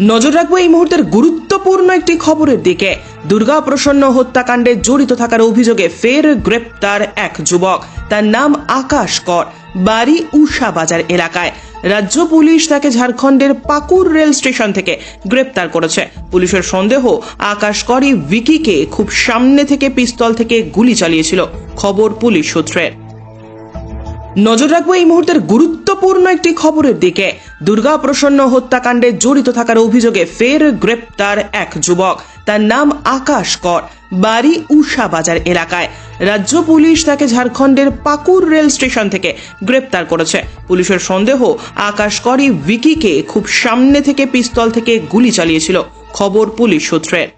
নজর রাখব এই মুহূর্তের গুরুত্বপূর্ণ একটি খবরের দিকে। দুর্গা প্রসন্ন হত্যাকাণ্ডে জড়িত থাকার অভিযোগে ফের গ্রেপ্তার এক যুবক। তার নাম আকাশ কর, বাড়ি উষা বাজার এলাকায়। রাজ্য পুলিশ তাকে ঝাড়খণ্ডের পাকুর রেল স্টেশন থেকে গ্রেপ্তার করেছে। পুলিশের সন্দেহ, আকাশ করই ভিকিকে খুব সামনে থেকে পিস্তল থেকে গুলি চালিয়েছিল। খবর পুলিশ সূত্রের। নজর রাখব এই মুহূর্তের গুরুত্বপূর্ণ একটি খবরের দিকে। দুর্গা প্রসন্ন হত্যাকাণ্ডে জড়িত থাকার অভিযোগে ফের গ্রেপ্তার এক যুবক। তার নাম আকাশ কর, বাড়ি উষা বাজার এলাকায়। রাজ্য পুলিশ তাকে ঝাড়খণ্ডের পাকুর রেল স্টেশন থেকে গ্রেপ্তার করেছে। পুলিশের সন্দেহ, আকাশ করই ভিকিকে খুব সামনে থেকে পিস্তল থেকে গুলি চালিয়েছিল, খবর পুলিশ সূত্রের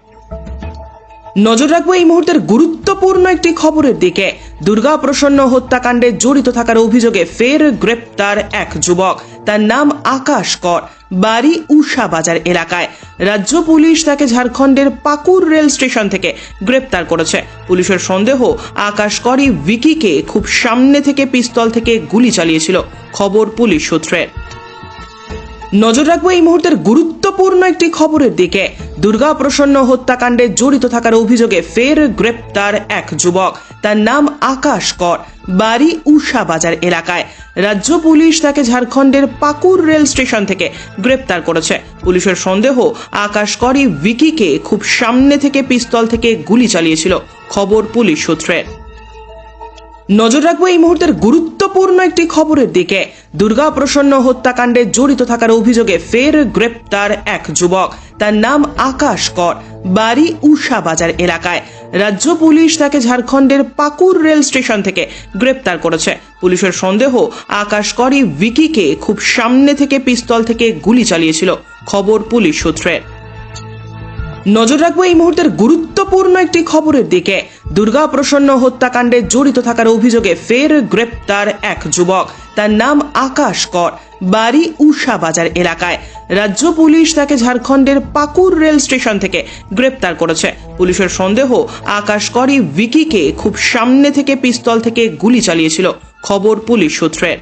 নজর রাখব এই মুহূর্তের গুরুত্বপূর্ণ একটি খবরের দিকে। দুর্গা প্রসন্ন হত্যাকাণ্ডে জড়িত থাকার অভিযোগে ফের গ্রেপ্তার এক যুবক। তার নাম আকাশ কর, বাড়ি উষা বাজার এলাকায়। রাজ্য পুলিশ তাকে ঝাড়খণ্ডের পাকুর রেল স্টেশন থেকে গ্রেপ্তার করেছে। পুলিশের সন্দেহ, আকাশ করই ভিকিকে খুব সামনে থেকে পিস্তল থেকে গুলি চালিয়েছিল, খবর পুলিশ সূত্রের নজর রাখব এই মুহূর্তের গুরুত্বপূর্ণ একটি খবরের দিকে। দুর্গা প্রসন্ন হত্যাকাণ্ডে জড়িত থাকার অভিযোগে ফের গ্রেপ্তার এক যুবক। তার নাম আকাশ কর, বাড়ি উষা বাজার এলাকায়। রাজ্য পুলিশ তাকে ঝাড়খণ্ডের পাকুর রেল স্টেশন থেকে গ্রেপ্তার করেছে। পুলিশের সন্দেহ, আকাশ করই ভিকিকে খুব সামনে থেকে পিস্তল থেকে গুলি চালিয়েছিল, খবর পুলিশ সূত্রের নজর রাখব এই মুহূর্তের গুরুত্বপূর্ণ একটি খবরের দিকে। দুর্গা প্রসন্ন হত্যাকাণ্ডে জড়িত থাকার অভিযোগে ফের গ্রেপ্তার এক যুবক। তার নাম আকাশ কর বাড়ি উষা বাজার এলাকায়। রাজ্য পুলিশ তাকে ঝাড়খণ্ডের পাকুর রেল স্টেশন থেকে গ্রেপ্তার করেছে। পুলিশের সন্দেহ আকাশ করই ভিকিকে খুব সামনে থেকে পিস্তল থেকে গুলি চালিয়েছিল, খবর পুলিশ সূত্রের নজর রাখব এই মুহূর্তের গুরুত্বপূর্ণ একটি খবরের দিকে। দুর্গা প্রসন্ন হত্যাকাণ্ডে জড়িত থাকার অভিযোগে ফের গ্রেপ্তার এক যুবক। তার নাম আকাশ কর, বাড়ি উষা বাজার এলাকায়। রাজ্য পুলিশ তাকে ঝাড়খণ্ডের পাকুর রেল স্টেশন থেকে গ্রেপ্তার করেছে। পুলিশের সন্দেহ, আকাশ করই ভিকিকে খুব সামনে থেকে পিস্তল থেকে গুলি চালিয়েছিল, খবর পুলিশ সূত্রের।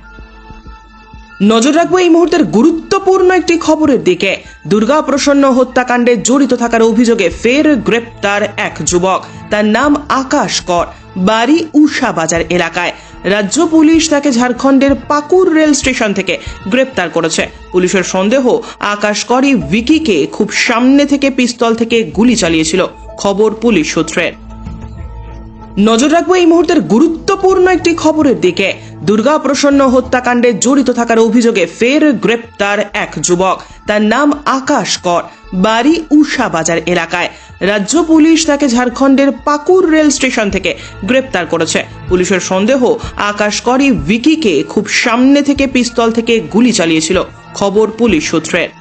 নজর রাখব এই মুহূর্তের গুরুত্বপূর্ণ একটি খবরের দিকে। দুর্গা প্রসন্ন হত্যাকাণ্ডে জড়িত থাকার অভিযোগে ফের গ্রেপ্তার এক যুবক। তার নাম আকাশ কর, বাড়ি উষা বাজার এলাকায়। রাজ্য পুলিশ তাকে ঝাড়খণ্ডের পাকুর রেল স্টেশন থেকে গ্রেপ্তার করেছে। পুলিশের সন্দেহ আকাশ করি ভিকিকে খুব সামনে থেকে পিস্তল থেকে গুলি চালিয়েছিল। খবর পুলিশ সূত্রের। নজর রাখব এই মুহূর্তের গুরুত্বপূর্ণ একটি খবরের দিকে। দুর্গা প্রসন্ন হত্যাকাণ্ডে জড়িত থাকার অভিযোগে ফের গ্রেপ্তার এক যুবক। তার নাম আকাশ কর, বাড়ি উষা বাজার এলাকায়। রাজ্য পুলিশ তাকে ঝাড়খণ্ডের পাকুর রেল স্টেশন থেকে গ্রেপ্তার করেছে। পুলিশের সন্দেহ, আকাশ করই ভিকিকে খুব সামনে থেকে পিস্তল থেকে গুলি চালিয়েছিল। খবর পুলিশ সূত্রের।